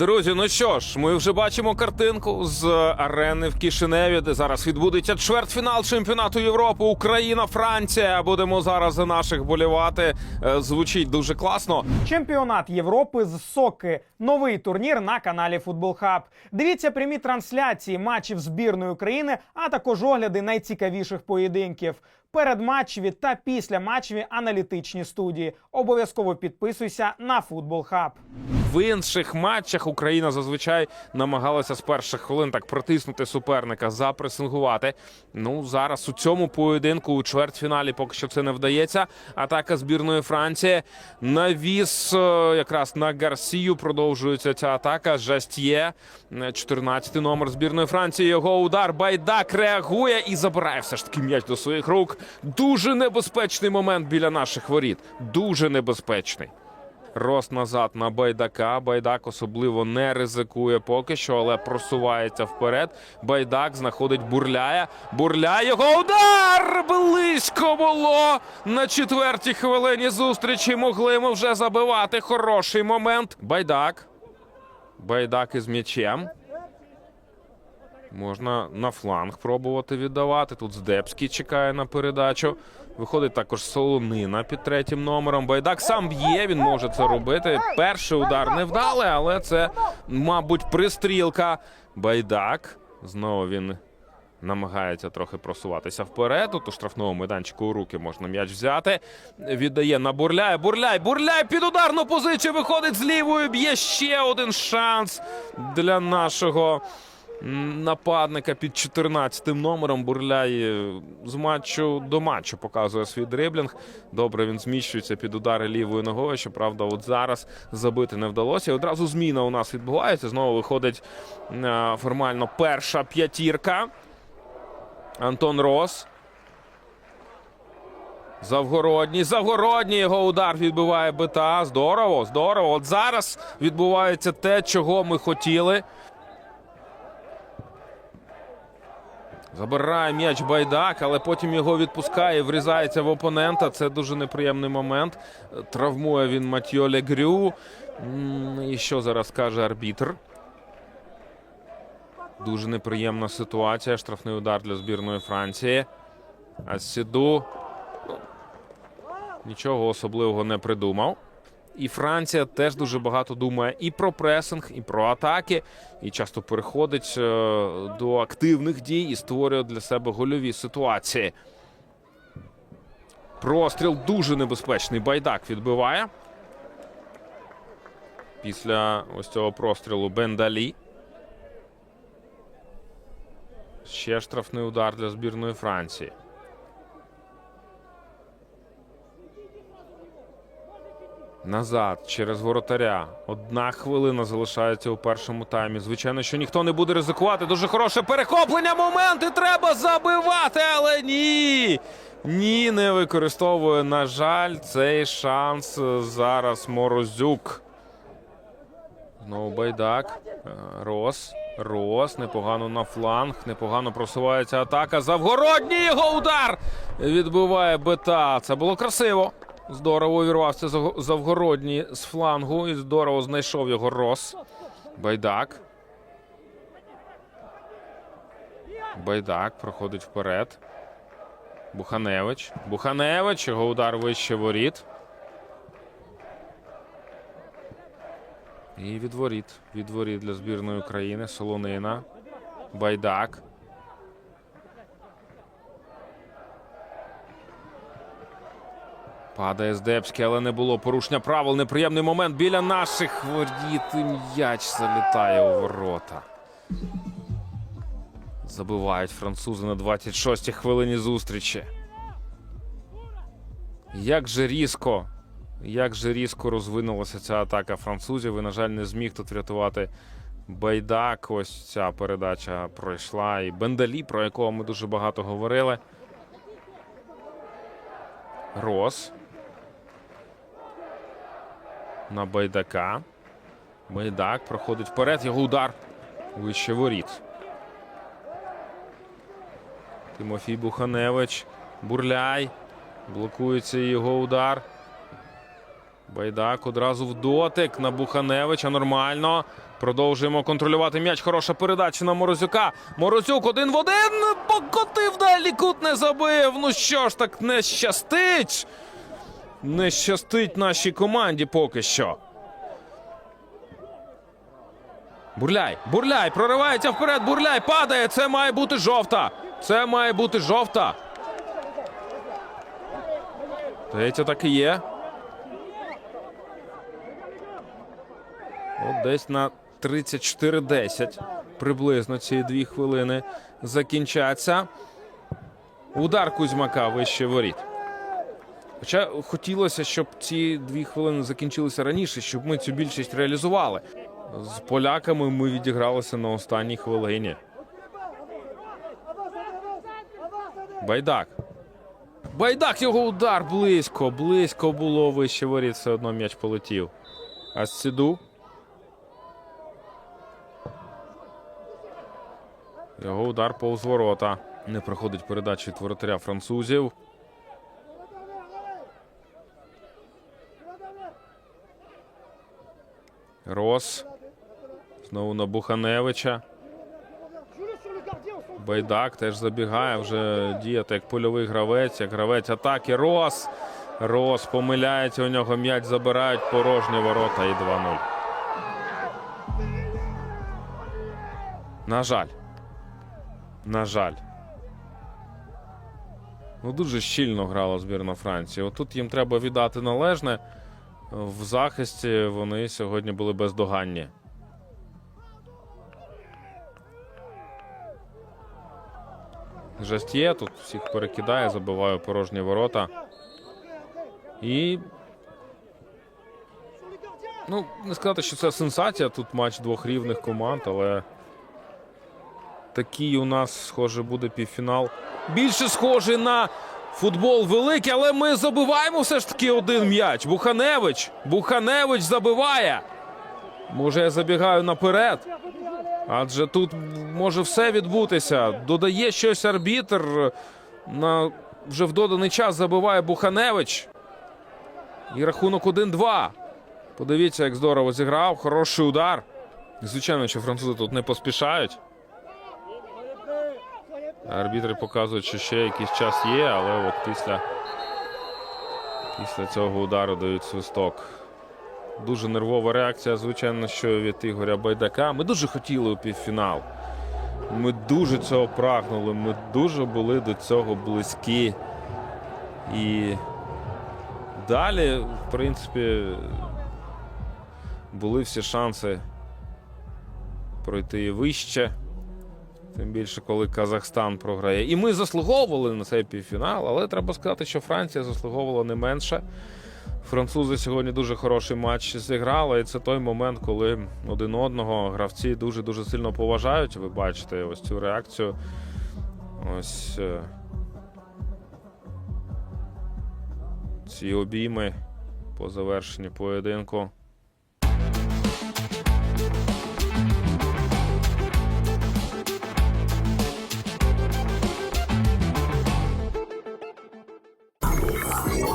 Друзі, ну що ж, ми вже бачимо картинку з арени в Кишиневі, де зараз відбудеться чвертьфінал чемпіонату Європи. Україна, Франція. Будемо зараз за наших болівати. Е, Звучить дуже класно. Чемпіонат Європи з соки. Новий турнір на каналі Футбол Хаб. Дивіться прямі трансляції матчів збірної України, а також огляди найцікавіших поєдинків. Передматчеві та післяматчеві аналітичні студії. Обов'язково підписуйся на Футбол Хаб. В інших матчах Україна зазвичай намагалася з перших хвилин так притиснути суперника, запресингувати. Ну зараз у цьому поєдинку у чвертьфіналі поки що це не вдається. Атака збірної Франції навіс е, якраз на Гарсію. Продовжується ця атака. Жастьє, 14-й номер збірної Франції. Його удар. Байдак реагує і забирає все ж таки м'яч до своїх рук. Дуже небезпечний момент біля наших воріт. Дуже небезпечний. Рост назад на байдака. Байдак особливо не ризикує поки що, але просувається вперед. Байдак знаходить бурляя. Бурляє його удар! Близько було на четвертій хвилині зустрічі. Могли ми вже забивати. Хороший момент. Байдак. Байдак із м'ячем. Можна на фланг пробувати віддавати. Тут Здебський чекає на передачу. Виходить також Солонина під третім номером. Байдак сам б'є, він може це робити. Перший удар не вдалий, але це, мабуть, пристрілка. Байдак. Знову він намагається трохи просуватися вперед. Тут у штрафному майданчику у руки можна м'яч взяти. Віддає на бурляй. Бурляй, бурляй під ударну позицію. Виходить з лівою. Б'є ще один шанс для нашого. Нападника під 14 номером Бурляй з матчу до матчу показує свій дриблінг. Добре, він зміщується під удари лівою ногою. Щоправда, от зараз забити не вдалося. І одразу зміна у нас відбувається. Знову виходить е, формально перша п'ятірка. Антон Рос. Завгородній, Завгородній його удар відбиває бита. Здорово, здорово. От зараз відбувається те, чого ми хотіли. Забирає м'яч байдак, але потім його відпускає, врізається в опонента. Це дуже неприємний момент. Травмує він Матьо Легрю. І що зараз каже арбітр? Дуже неприємна ситуація. Штрафний удар для збірної Франції. А Сіду ну, нічого особливого не придумав. І Франція теж дуже багато думає і про пресинг, і про атаки, і часто переходить е, до активних дій і створює для себе гольові ситуації. Простріл дуже небезпечний. Байдак відбиває. Після ось цього прострілу Бендалі. Ще штрафний удар для збірної Франції. Назад через воротаря. Одна хвилина залишається у першому таймі. Звичайно, що ніхто не буде ризикувати. Дуже хороше перехоплення. Моменти треба забивати, але ні. Ні, не використовує. На жаль, цей шанс зараз Морозюк. Знову байдак. Е, Рос. Рос. Непогано на фланг. Непогано просувається атака. Завгородній його удар. Відбиває бета. Це було красиво. Здорово увірвався Зав- Завгородній з флангу і здорово знайшов його Рос. Байдак. Байдак проходить вперед. Буханевич. Буханевич. Його удар вище воріт. І від воріт. Від воріт для збірної України. Солонина. Байдак. Падає Здебський, але не було порушення правил. Неприємний момент біля наших воріт. М'яч залітає у ворота. Забивають французи на 26-й хвилині зустрічі. Як же різко, як же різко розвинулася ця атака французів. І, на жаль, не зміг тут врятувати Байдак. Ось ця передача пройшла. І Бендалі, про якого ми дуже багато говорили. Рос. На Байдака. Байдак проходить вперед. Його удар. Вище воріт. Тимофій Буханевич. Бурляй. Блокується його удар. Байдак одразу в дотик на Буханевича. Нормально. Продовжуємо контролювати м'яч. Хороша передача на Морозюка. Морозюк один в один. Покотив далі. Кут не забив. Ну що ж так не щастить. Не щастить нашій команді поки що. Бурляй, бурляй, проривається вперед. Бурляй падає. Це має бути жовта. Це має бути жовта. Здається, так і є. От десь на 34-10 приблизно ці дві хвилини закінчаться. Удар Кузьмака вище воріт. Хоча хотілося, щоб ці дві хвилини закінчилися раніше, щоб ми цю більшість реалізували. З поляками ми відігралися на останній хвилині. Байдак. Байдак його удар близько, близько було вище воріт, все одно м'яч полетів. А. Його удар повз ворота. Не проходить передачі від воротаря французів. Рос. Знову на Буханевича. Байдак теж забігає, вже діяти як польовий гравець, як гравець атаки. Рос. Рос помиляється. У нього м'яч забирають порожні ворота і 2-0. На жаль. На жаль. Ну, дуже щільно грала збірна Франції. Отут їм треба віддати належне. В захисті вони сьогодні були бездоганні. Жестє тут всіх перекидає, забиває порожні ворота. І. Ну, не сказати, що це сенсація. Тут матч двох рівних команд, але такий у нас, схоже, буде півфінал. Більше схожий на футбол великий, але ми забиваємо все ж таки один м'яч. Буханевич. Буханевич забиває. Може, я забігаю наперед. Адже тут може все відбутися. Додає щось арбітр. На вже в доданий час забиває Буханевич. І рахунок 1-2. Подивіться, як здорово зіграв. Хороший удар. Звичайно, що французи тут не поспішають. Арбітри показують, що ще якийсь час є, але от після, після цього удару дають свисток. Дуже нервова реакція, звичайно, що від Ігоря Байдака. Ми дуже хотіли у півфінал. Ми дуже цього прагнули. Ми дуже були до цього близькі. І далі, в принципі, були всі шанси пройти вище. Тим більше, коли Казахстан програє. І ми заслуговували на цей півфінал, але треба сказати, що Франція заслуговувала не менше. Французи сьогодні дуже хороший матч зіграли. І це той момент, коли один одного гравці дуже дуже сильно поважають. Ви бачите ось цю реакцію. Ось е, ці обійми по завершенні поєдинку.